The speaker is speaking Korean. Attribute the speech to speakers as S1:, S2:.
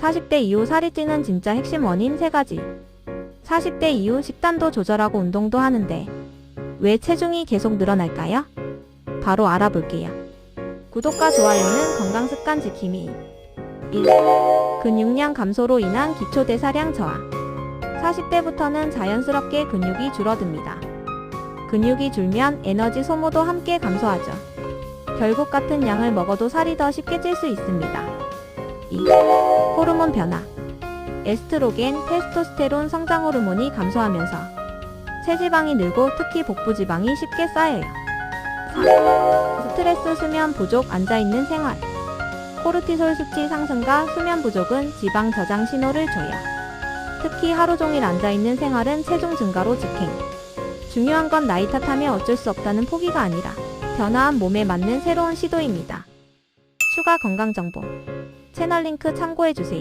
S1: 40대 이후 살이 찌는 진짜 핵심 원인 3가지. 40대 이후 식단도 조절하고 운동도 하는데 왜 체중이 계속 늘어날까요? 바로 알아볼게요. 구독과 좋아요는 건강 습관 지킴이. 1. 근육량 감소로 인한 기초 대사량 저하. 40대부터는 자연스럽게 근육이 줄어듭니다. 근육이 줄면 에너지 소모도 함께 감소하죠. 결국 같은 양을 먹어도 살이 더 쉽게 찔 수 있습니다. 2. 호르몬 변화. 에스트로겐, 테스토스테론 성장 호르몬이 감소하면서 체지방이 늘고 특히 복부 지방이 쉽게 쌓여요. 4. 스트레스 수면 부족 앉아있는 생활. 코르티솔 수치 상승과 수면 부족은 지방 저장 신호를 줘요. 특히 하루 종일 앉아있는 생활은 체중 증가로 직행. 중요한 건 나이 탓하며 어쩔 수 없다는 포기가 아니라 변화한 몸에 맞는 새로운 시도입니다. 추가 건강 정보 채널 링크 참고해주세요.